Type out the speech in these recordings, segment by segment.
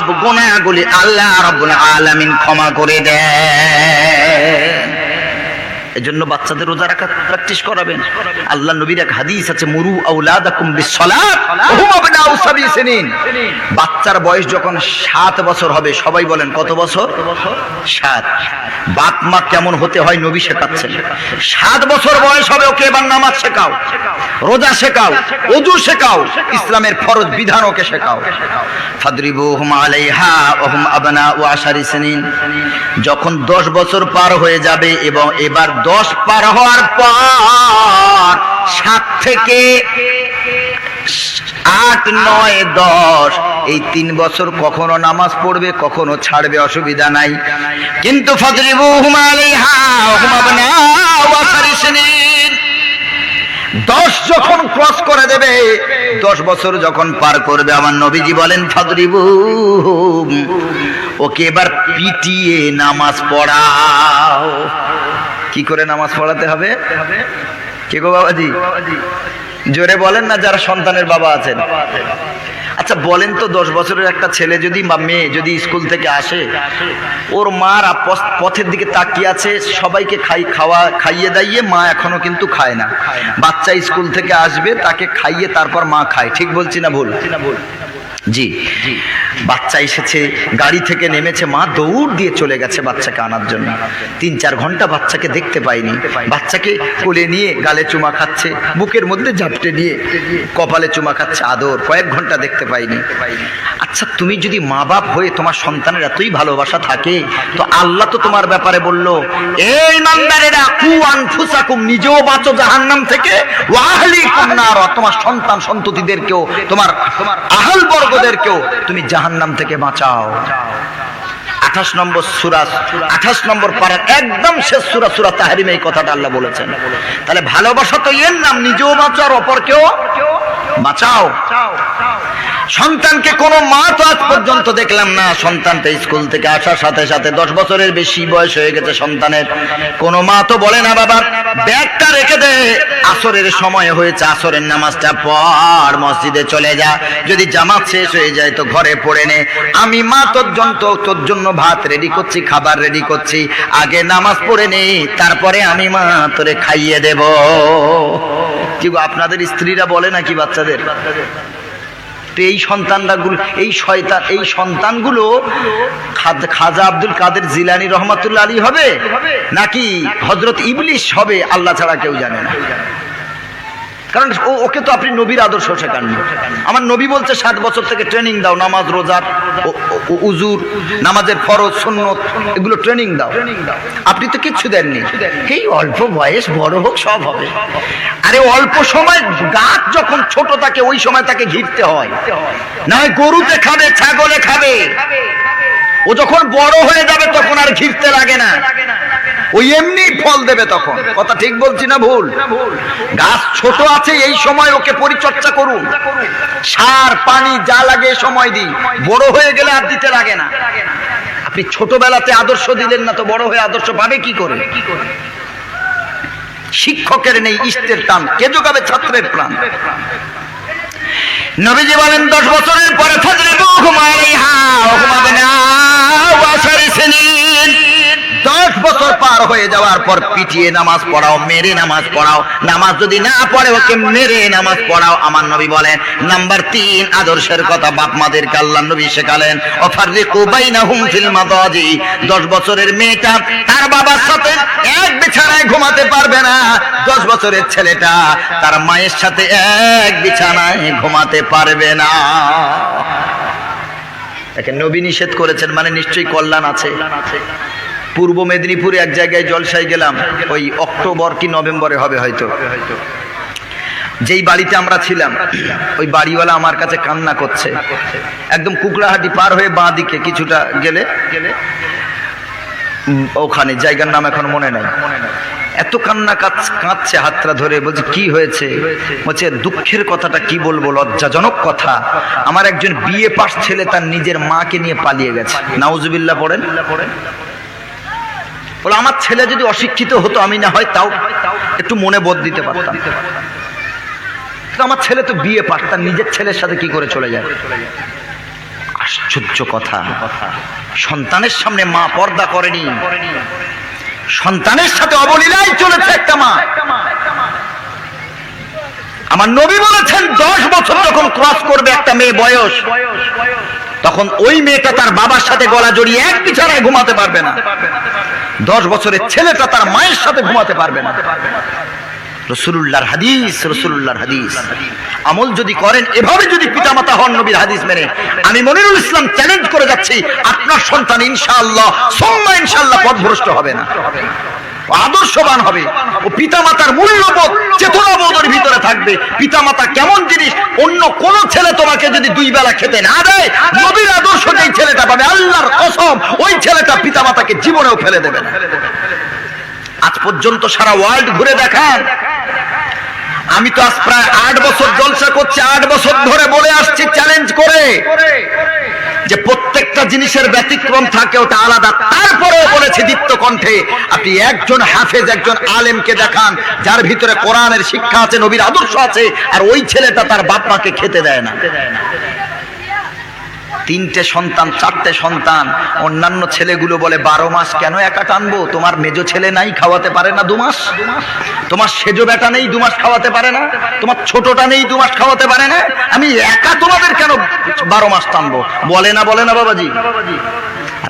সব গুনাগুলি আল্লাহ রব্বুল আলামিন ক্ষমা করে দেয় এজন্য বাচ্চাদের রোজা রাখা প্র্যাকটিস করাবেন। আল্লাহ নবীর এক হাদিস আছে, মুরু আউলাদাকুম বিসসালাত হুম আবনাউ সাবি সিনিন। বাচ্চার বয়স যখন সাত বছর হবে, সবাই বলেন, কত বছর? সাত। বাপ মা কেমন হতে হয় নবী শেখাচ্ছেন। সাত বছর বয়স হবে, ওকে এবার নামাজ শেখাও, রোজা শেখাও ওযু শেখাও, ইসলামের ফরজ বিধান ওকে শেখাও। ফাদরিবুহুম আলাইহা, ওহুম আবনাউ আশারি সিনিন। যখন দশ বছর পার হয়ে যাবে এবং এবার দশ পার হওয়ার পর সাত থেকে আট, নয়, দশ, এই তিন বছর কখনো নামাজ পড়বে, কখনো ছাড়বে, অসুবিধা নাই। কিন্তু দশ যখন ক্রস করে দেবে, দশ বছর যখন পার করবে, আমার নবীজি বলেন ফাদরিবু ওকে এবার পিটিয়ে নামাজ পড়াও। কি করে নামাজ পড়াতে হবে? কে গো বাবাজি? জোরে বলেন না যারা সন্তানের বাবা আছেন। আচ্ছা বলেন তো দশ বছরের একটা ছেলে যদি বা মেয়ে যদি স্কুল থেকে আসে, ওর মার পথের দিকে তাকিয়ে আছে, সবাইকে খাই খাওয়া খাইয়ে দাইয়ে মা এখনও কিন্তু খায় না। বাচ্চা স্কুল থেকে আসবে, তাকে খাইয়ে তারপর মা খায়। ঠিক বলছি না ভুল? জি জি। বাচ্চা এসেছে গাড়ি থেকে নেমেছে মা দৌড় দিয়ে চলে গেছে বাচ্চাকে আনার জন্য। তিন চার ঘণ্টা বাচ্চাকে দেখতে পাইনি। বাচ্চাকে কোলে নিয়ে গালে চুমা খাচ্ছে বুকের মধ্যে ঝাপটে নিয়ে কপালে চুমা খাচ্ছে আদর। কয়েক ঘণ্টা দেখতে পাইনি। আচ্ছা তুমি যদি মা বাপ হয়ে তোমার সন্তানের এতই ভালোবাসা থাকে তো আল্লাহ তো তোমার ব্যাপারে বলল এই নান্দারেরা কু আনফুসাকুম নিজেও বাঁচো জাহান্নাম থেকে। তোমার সন্তান সন্ততিদেরকেও তোমার তোমার আহল বর্গদেরকেও তুমি জাহান্নাম থেকে বাঁচাও। আঠাশ নম্বর সুরা, আঠাশ নম্বর পাড়ার একদম শেষ সুরা সুরা তাহারিমে এই কথাটা আল্লাহ বলেছেন। তাহলে ভালোবাসা তো এর নাম, নিজেও বাঁচো আর অপরকেও বাঁচাও। সন্তানকে কোনো মা তো আজ পর্যন্ত দেখলাম না। সন্তানটা স্কুল থেকে আসার সাথে সাথে দশ বছরের বেশি বয়স হয়ে গেছে সন্তানের। কোনো মা তো বলে না, বাবা, ব্যাগটা রেখে দে। আসরের সময় হয়েছে, আসরের নামাজটা পর মসজিদে চলে যা। যদি জামাত শেষ হয়ে যায় তো ঘরে পড়ে নে। আমি মা তোর জন্য তোর জন্য ভাত রেডি করছি, খাবার রেডি করছি। আগে নামাজ পড়ে নেই, তারপরে আমি মা তোরে খাইয়ে দেব। কি আপনাদের স্ত্রীরা বলে নাকি বাচ্চাদের? তো এই সন্তানরা গুলো এই শয়তান, এই সন্তানগুলো খাজা আব্দুল কাদের জিলানি রহমাতুল্লাহ আলী হবে? নাকি হজরত ইবলিশ হবে? আল্লাহ ছাড়া কেউ জানে না। কারণ ওকে তো আপনি নবীর আদর্শ শেখাননি। আমার নবী বলছে, সাত বছর থেকে ট্রেনিং দাও, নামাজ রোজার উজুর, নামাজের ফরজ, সুন্নত, এগুলো ট্রেনিং দাও। আপনি তো কিচ্ছু দেননি। এই অল্প বয়স, বড় হোক, সব হবে। আরে অল্প সময়, গাছ যখন ছোট থাকে, ওই সময় তাকে ঘিরতে হয়। না হয় গরুতে খাবে, ছাগলে খাবে। ও যখন বড় হয়ে যাবে, তখন আর ঘিরতে লাগে না। ওই এমনি ফল দেবে তখন। কথা ঠিক বলছি না ভুল? গাছ ছোট আছে, এই সময় ওকে পরিচর্যা করুন। সার, পানি যা লাগে সময় দিন। বড় হয়ে গেলে আর দিতে লাগে না। আপনি ছোটবেলাতে আদর্শ দিলেন না তো বড় হয়ে আদর্শ পাবে কি করে? শিক্ষকের নেই ইষ্টের টান, কে যোগাবে ছাত্রের প্রাণ? নবীজি বলেন, দশ বছরের পরে থাকলে দশ বছর পার হয়ে যাওয়ার পর পিটিয়ে নামাজ পড়াও, মেরে নামাজ পড়াও। নামাজ যদি না পড়ে ওকে মেরে নামাজ পড়াও? আমার নবী বলেন, নাম্বার তিন আদর্শের কথা বাপ মাদেরকে আল্লাহ নবী শেখালেন। অফারিকু বাইনাহুম ফিল মাদাজি। দশ বছরের মেয়েটা তার বাবার সাথে এক বিছানায় ঘুমাতে পারবে না। দশ বছরের ছেলেটা তার মায়ের সাথে এক বিছানায় ঘুমাতে পারবে না। নবী নিষেধ করেছেন মানে নিশ্চয়ই কল্যাণ আছে। পূর্ব মেদিনীপুরে এক জায়গায় জলসায় গেলাম, ওই অক্টোবর কি নভেম্বরে হবে হয়তো। যেই বাড়িতে আমরা ছিলাম, ওই বাড়িওয়ালা আমার কাছে কান্না করছে। একদম কুকড়াহাটি পার হয়ে বাঁ দিকে কিছুটা গেলে ওখানে জায়গার নাম এখন মনে নাই। এত কান্না কাঁদছে- হাতটা ধরে, বলছে, কি হয়েছে? বলছে, দুঃখের কথাটা কি বলব? লজ্জাজনক কথা। আমার একজন বিয়ে পাশ ছেলে তার নিজের মাকে নিয়ে পালিয়ে গেছে। নাউজুবিল্লাহ পড়েন। বলে, আমার ছেলে যদি অশিক্ষিত হতো আমি না হয় তাও একটু মনে বোধ দিতে পারতাম। আমার ছেলে তো বিয়ে পারতাম নিজের ছেলের সাথে কি করে চলে যায়? আশ্চর্য কথা। সন্তানের সামনে মা পর্দা করেনি। সন্তানের সাথে অবলীলায় চলেছে একটা মা। আমার নবী বলেছেন, দশ বছর যখন ক্রস করবে একটা মেয়ে বয়স তখন ওই মেয়েটা তার বাবার সাথে গলা জড়িয়ে এক বিছানায় ঘুমাতে পারবে না। দশ বছরের ছেলেটা তার মায়ের সাথে ঘুমাতে পারবে না। রসুল্লাহর হাদিস রসুল্লাহর হাদিস। আমল যদি করেন, এভাবে যদি পিতামাতা হন নবীর হাদিস মেনে, আমি মনিরুল ইসলাম চ্যালেঞ্জ করে যাচ্ছি, আপনার সন্তান ইনশাআল্লাহ, সোম্মা ইনশাআল্লাহ পথভ্রষ্ট হবে না। আদর্শবান হবে। ও পিতামাতার মূল্যবোধ, চেতনাবোধের ভিতরে থাকবে। পিতামাতা কেমন জিনিস, অন্য কোন ছেলে তোমাকে যদি দুই বেলা খেতে না দেয়, নবীর আদর্শ যেই ছেলেটা পাবে, আল্লাহর কসম, ওই ছেলেটা পিতামাতাকে জীবনেও ফেলে দেবে না। আজ পর্যন্ত সারা ওয়ার্ল্ড ঘুরে দেখান। আমি তো আজ প্রায় আট বছর জলসা করছি, আট বছর ধরে বলে আসছি চ্যালেঞ্জ করে। যে প্রত্যেকটা জিনিসের ব্যতিক্রম থাকে, ওটা আলাদা। তারপরেও বলেছে দীপ্ত কণ্ঠে আপনি একজন হাফেজ, একজন আলেমকে দেখান, যার ভিতরে কোরআনের শিক্ষা আছে, নবীর আদর্শ আছে, আর ওই ছেলেটা তার বাপ মাকে খেতে দেয় না। তিনটে সন্তান, চারটে সন্তান। অন্যান্য ছেলেগুলো বলে, বারো মাস কেন একা টানবো? তোমার মেজো ছেলে নাই, খাওয়াতে পারে না দুমাস তোমার সেজো বেটা নেই দুমাস খাওয়াতে পারে না। তোমার ছোটটা নেই দুমাস খাওয়াতে পারে না। আমি একা তোমাদের কেন বারো মাস টানবো? বলে না বলে না, বাবাজি।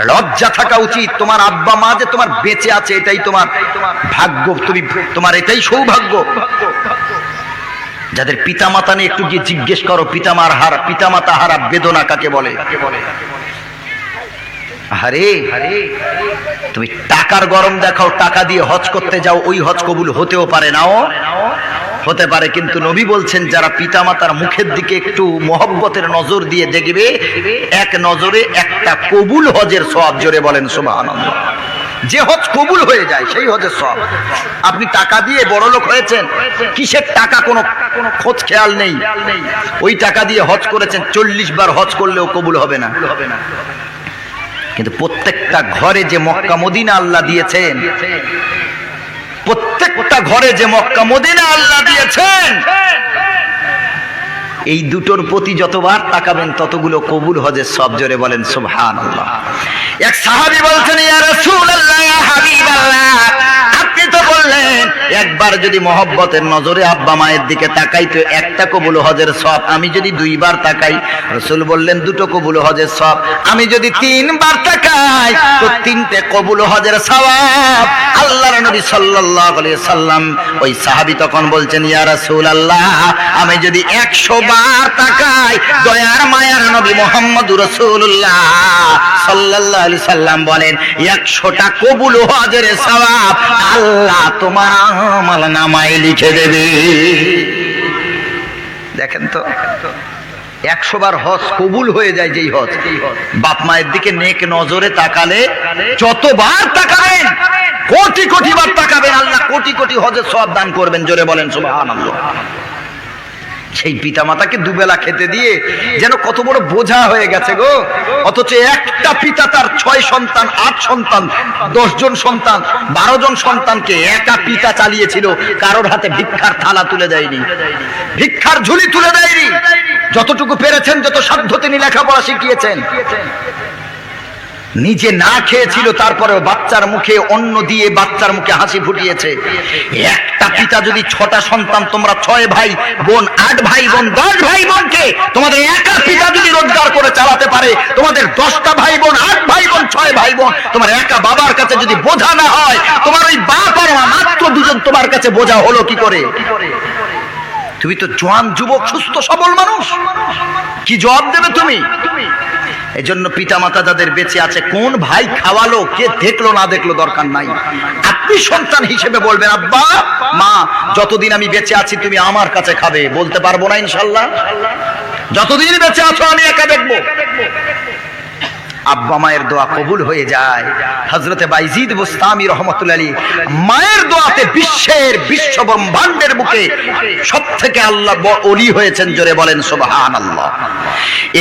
লজ্জা থাকা উচিত। তোমার আব্বা মা যে তোমার বেঁচে আছে, এটাই তোমার ভাগ্য। তুমি, তোমার এটাই সৌভাগ্য। যাদের পিতামাতা নিয়ে একটু গিয়ে জিজ্ঞেস করো, পিতামার হার, পিতামাতা হারা বেদনা কাকে বলে? আরে তুমি টাকার গরম দেখাও, টাকা দিয়ে হজ করতে যাও, ওই হজ কবুল হতেও পারে নাও। হতে পারে, কিন্তু নবী বলছেন, যারা পিতামাতার মুখের দিকে একটু মহব্বতের নজর দিয়ে দেখবে, এক নজরে একটা কবুল হজের সব জোরে বলেন আনন্দ যে হজ কবুল হয়ে যায়, সেই হজের সব। আপনি টাকা দিয়ে বড় লোক হয়েছেন, কিসের টাকা কোনো কোনো খোঁজ খেয়াল নেই। ওই টাকা দিয়ে হজ করেছেন, চল্লিশ বার হজ করলেও কবুল হবে না। কিন্তু প্রত্যেকটা ঘরে যে মক্কা মদিনা আল্লাহ দিয়েছেন, প্রত্যেকটা ঘরে যে মক্কা মদিনা আল্লাহ দিয়েছেন এই দুটোর প্রতি যতবার তাকাবেন, ততগুলো কবুল হজের সব জোরে বলেন সুবহান এক সাহাবি বলছেন তো বললেন একবার যদি মহব্বতের নজরে আব্বা মায়ের দিকে তাকাই, তো একটা কবুল হজের সব। আমি যদি দুইবার তাকাই, রসুল বললেন, দুটো কবুল হজের সব। আমি যদি তিনবার তাকাই, তো তিনটে কবুল হজের সওয়াব। আল্লাহর নবী সাল্লাল্লাহু সাল্লাম ওই সাহাবী তখন বলছেন, ইয়া রাসূলুল্লাহ, আমি যদি 100 বার তাকাই, দয়ার মায়ার নবী মুহাম্মদুর রাসূলুল্লাহ সাল্লাল্লাহু আলাইহি সাল্লাম বলেন 100টা কবুল হজের সওয়াব আল্লাহ তোমার আমল নামায় লিখে দেবে। দেখেন তো, একশো বার হজ কবুল হয়ে যায় যেই হজ। বাপ মায়ের দিকে নেক নজরে তাকালে যতবার তাকাবেন, কোটি কোটি বার তাকাবেন, আল্লাহ কোটি কোটি হজের সব দান করবেন, জোরে বলেন সুবহানাল্লাহ। সেই পিতা মাতাকে দুবেলা খেতে দিয়ে যেন কত বড় বোঝা হয়ে গেছে গো। অথচ একটা পিতা তার ছয় সন্তান, আট সন্তান, দশ জন সন্তান, বারো জন সন্তানকে একা পিতা চালিয়েছিল। কারোর হাতে ভিক্ষার থালা তুলে দেয়নি। ভিক্ষার ঝুলি তুলে দেয়নি। যতটুকু পেরেছেন, যত সাধ্য তিনি লেখাপড়া শিখিয়েছেন। নিজে না খেয়েছিল তারপরে বাচ্চার মুখে অন্ন দিয়ে বাচ্চার মুখে হাসি ফুটিয়েছে। একটা পিতা যদি ছটা সন্তান, তোমরা ছয় ভাই বোন, আট ভাই বোন, দশ ভাই বোনকে তোমাদের একা পিতা যদি রোজগার করে চালাতে পারে, তোমাদের দশটা ভাই বোন, আট ভাই বোন, ছয় ভাই বোন, তোমার একা বাবার কাছে যদি বোঝা না হয়, তোমার ওই বাপ আর মাত্র দুজন তোমার কাছে বোঝা হলো কি করে? তুমি তো জোয়ান যুবক, সুস্থ, সবল মানুষ। কি জবাব দেবে তুমি? এই জন্য পিতা মাতা যাদের বেঁচে আছে, কোন ভাই খাওয়ালো, কে দেখল, না দেখল দরকার নাই। আপনি সন্তান হিসেবে বলবেন, আব্বা, মা, যতদিন আমি বেঁচে আছি, তুমি আমার কাছে খাবে। বলতে পারব না, ইনশাল্লাহ? যতদিন বেঁচে আছো, আমি একা দেখব। আব্বা মায়ের দোয়া কবুল হয়ে যায়। হজরতে বাইজিদ বুস্তামি রহমতুল্লাহ আলী মায়ের দোয়াতে বিশ্বের বিশ্ব ব্রহ্মাণ্ডের বুকে সব থেকে আল্লাহ অলি হয়েছেন, জোরে বলেন সুবহান আল্লাহ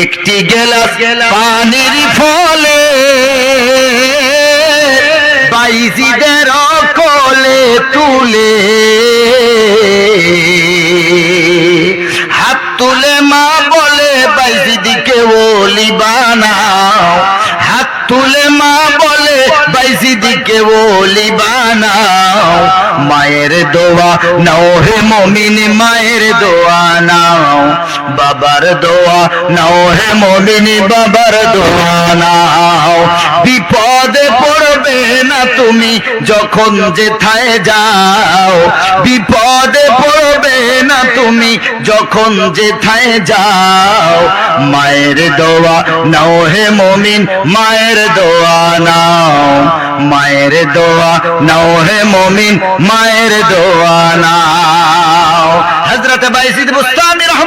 একটি গেলাস পানির ফলে বাইজিদের কোলে তুলে হাত তুলে মা বলে, বাইজিদিকে ওলি বানাও। তুলে মা বলে বাইজিদিকে বলি বানাও। মায়ের দোয়া নাও হে মমিন মায়ের দোয়া নাও। বাবার দোয়া নাও হে মমিন বাবার দোয়া নাও। বিপদে পড়বে না তুমি যখন যেথায় যাও। বিপদে পড়বে না তুমি যখন যেথায় যাও। মায়ের দোয়া নাও হে মমিন মায়ের দোয়া নাও। মায়ের দোয়া নাও হে মমিন মায়ের দোয়া নাও। বুস্তামি রহমাতুল্লাহ আলাইহি মা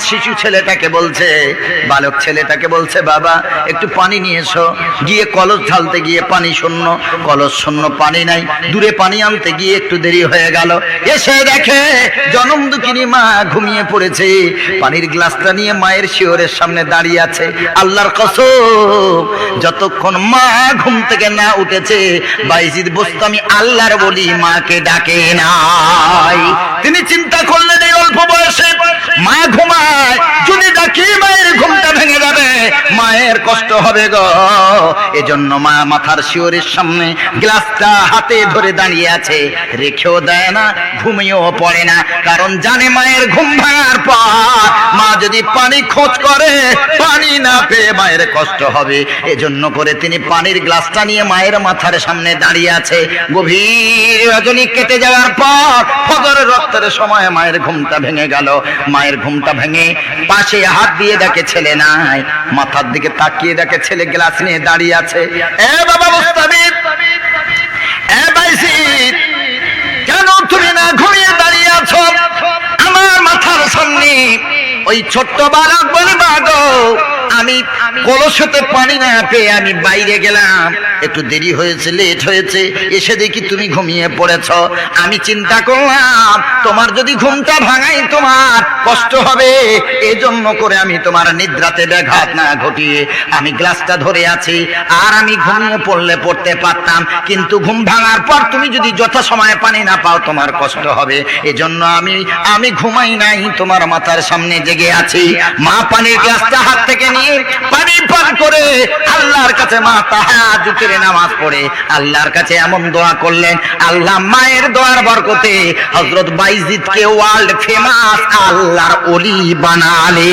শিশু ছেলেটাকে বলছে, বালক ছেলেটাকে বলছে, বাবা, একটু পানি নিয়ে এসো। গিয়ে কলস ঢালতে গিয়ে পানি শূন্য, কলস শূন্য, পানি নাই। দূরে পানি আনতে গিয়ে একটু দেরি হয়ে গেল। এসে দেখে জনম দুঃখিনী মা ঘুমিয়ে পড়েছে। পানির গ্লাসটা নিয়ে মায়ের শিওরের সামনে দাঁড়িয়ে আছে। আল্লাহর কসম, যতক্ষণ মা ঘুম থেকে না উঠেছে, বাইজিদ বস্তামি আল্লাহর বলি মাকে ডাকে নাই। তিনি চিন্তা করলেন এই অল্প বয়সে মা ঘুমায় যদি ডাকি মায়ের ঘুমটা ভেঙে যাবে? মায়ের কষ্ট হবে গো। এজন্য মা মাথার শিওরের সামনে গ্লাসটা হাতে ধরে দাঁড়িয়ে আছে। রেখেও দেয় না, ঘুমিয়েও পড়ে না। কারণ জানে মায়ের ঘুম ভাঙার পর মা যদি পানি খোঁজ করে, পানি না পেয়ে মায়ের কষ্ট হবে। এজন্য করে তিনি পানির গ্লাসটা নিয়ে মায়ের মাথার সামনে দাঁড়িয়ে আছে। গভীর রজনী কেটে যাওয়ার পর ফজরের রক্তের সময় মায়ের ঘুমটা ভেঙে গেল। মায়ের ঘুমটা ভেঙে পাশে হাত দিয়ে দেখে ছেলে নাই, মাথার দিকে তাকিয়ে দেখে ছেলে গ্লাস নিয়ে দাঁড়িয়ে আছে। এ বাবা মুস্তাবিদ এ বাইসিদ কেন তুমি না ঘুরিয়ে দাঁড়িয়ে আছো? আমার মাথার সামনে ওই ছোট্ট বালক বলে বাগো আমি কলসতে পানি না পেয়ে আমি বাইরে গেলাম। একটু দেরি হয়েছে লেট হয়েছে। এসে দেখি তুমি ঘুমিয়ে পড়েছ। আমি চিন্তা করলাম তোমার যদি ঘুমটা ভাঙাই তোমার কষ্ট হবে। এই জন্য করে আমি তোমার নিদ্রাতে ব্যাঘাত না ঘটিয়ে আমি গ্লাসটা ধরে আছি। আর আমি ঘুমিয়ে পড়লে পড়তে পারতাম। কিন্তু ঘুম ভাঙার পর তুমি যদি যথা সময়ে পানি না পাও তোমার কষ্ট হবে। এজন্য আমি আমি ঘুমাই নাই তোমার মাথার সামনে জেগে আছি। মা পানির গ্লাসটা হাত থেকে নিয়ে পানি পান করে আল্লাহর কাছে মা নামাজ পড়ে। আল্লাহর কাছে এমন দোয়া করলেন, আল্লাহ মায়ের দোয়ার বরকতে হযরত বাইজিদকে ওয়ার্ল্ড ফেমাস আল্লাহর ওলি বানালে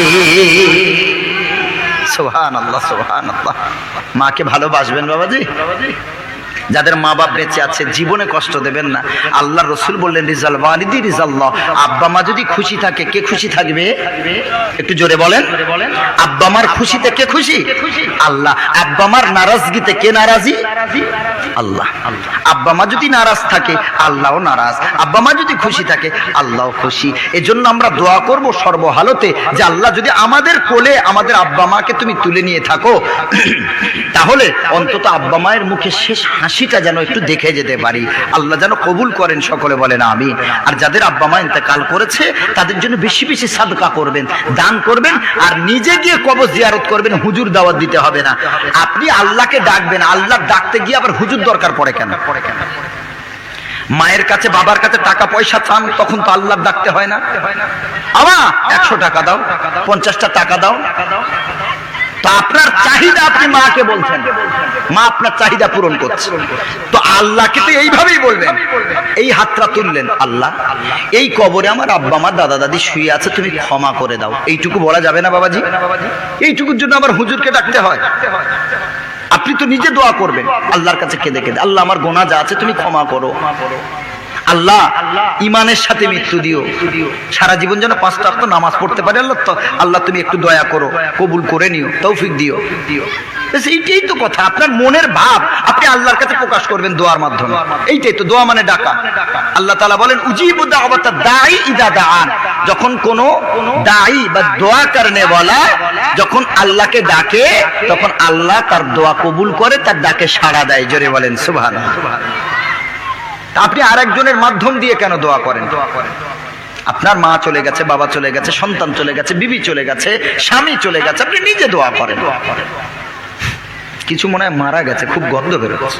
সুবহানাল্লাহ সুবহানাল্লাহ। মাকে ভালোবাসবেন বাবাজি? যাদের মা বাপ বেঁচে আছে, জীবনে কষ্ট দেবেন না। আল্লাহ রসুল বললেন, রিজাল ওয়ালিদি রিজাল্লাহ আব্বা মা যদি খুশি থাকে, কে খুশি থাকবে? একটু জোরে বলেন। আব্বা মার খুশিতে কে খুশি? আল্লাহ। আব্বা মার নারাজগিতে কে নারাজি? আল্লাহ। আব্বা মা যদি নারাজ থাকে, আল্লাহও নারাজ। আব্বা মা যদি খুশি থাকে, আল্লাহও খুশি। এজন্য আমরা দোয়া করব সর্বহালতে যে আল্লাহ যদি আমাদের কোলে আমাদের আব্বা মাকে তুমি তুলে নিয়ে থাকো, তাহলে অন্তত আব্বা মায়ের মুখে শেষ হাসিটা যেন একটু দেখে যেতে পারি। আল্লাহ যেন কবুল করেন সকলে বলেন আমি আর যাদের আব্বা মা ইন্তেকাল করেছে, তাদের জন্য বেশি বেশি সাদকা করবেন, দান করবেন, আর নিজে গিয়ে কবর জিয়ারত করবেন, হুজুর দাওয়াত দিতে হবে না। আপনি আল্লাহকে ডাকবেন, আল্লাহ ডাকতে গিয়ে আবার হুজুর দরকার পড়ে কেন? পড়ে কেন মায়ের কাছে, বাবার কাছে টাকা পয়সা চান, তখন তো আল্লাহ ডাকতে হয় না। আমা একশো টাকা দাও, পঞ্চাশটা টাকা দাও। তো আপনার চাহিদা আপনি মাকে বলছেন। মা আপনার চাহিদা পূরণ করছে। তো আল্লাহকে তো এইভাবেই বলবেন। এই হাতটা তুললেন আল্লাহ। এই কবরে আমার আব্বা মা দাদা, দাদি শুয়ে আছে, তুমি ক্ষমা করে দাও। এইটুকু বলা যাবে না বাবাজি? এইটুকুর জন্য আবার হুজুরকে ডাকতে হয়। আপনি তো নিজে দোয়া করবেন। আল্লাহর কাছে কেঁদে কেঁদে। আল্লাহ, আমার গোনা যা আছে তুমি ক্ষমা করো। আল্লাহ ইমানের সাথে মৃত্যু দিও। সারা জীবন যেন পাঁচটা অক্ত নামাজ পড়তে পারে আল্লাহ তো। আল্লাহ, তুমি একটু দয়া করো, কবুল করে নিও, তৌফিক দিও। এইটাই তো কথা। আপনার মনের ভাব, আপনি আল্লাহর কাছে প্রকাশ করবেন দোয়ার মাধ্যমে। এইটাই তো দোয়া মানে ডাকা। আল্লাহ তালা বলেন, উজিবু দাওয়াতা দাই ইদা দাআন। যখন কোন দায়ী বা দোয়া করনে বলা, যখন আল্লাহকে ডাকে, তখন আল্লাহ তার দোয়া কবুল করে, তার ডাকে সাড়া দেয়। জোরে বলেন তা আপনি আরেকজনের মাধ্যম দিয়ে কেন দোয়া করেন? আপনার মা চলে গেছে, বাবা চলে গেছে, সন্তান চলে গেছে, বিবি চলে গেছে, স্বামী চলে গেছে, আপনি নিজে দোয়া করেন। কিছু মনে হয় মারা গেছে, খুব গন্ধ বেরোচ্ছে।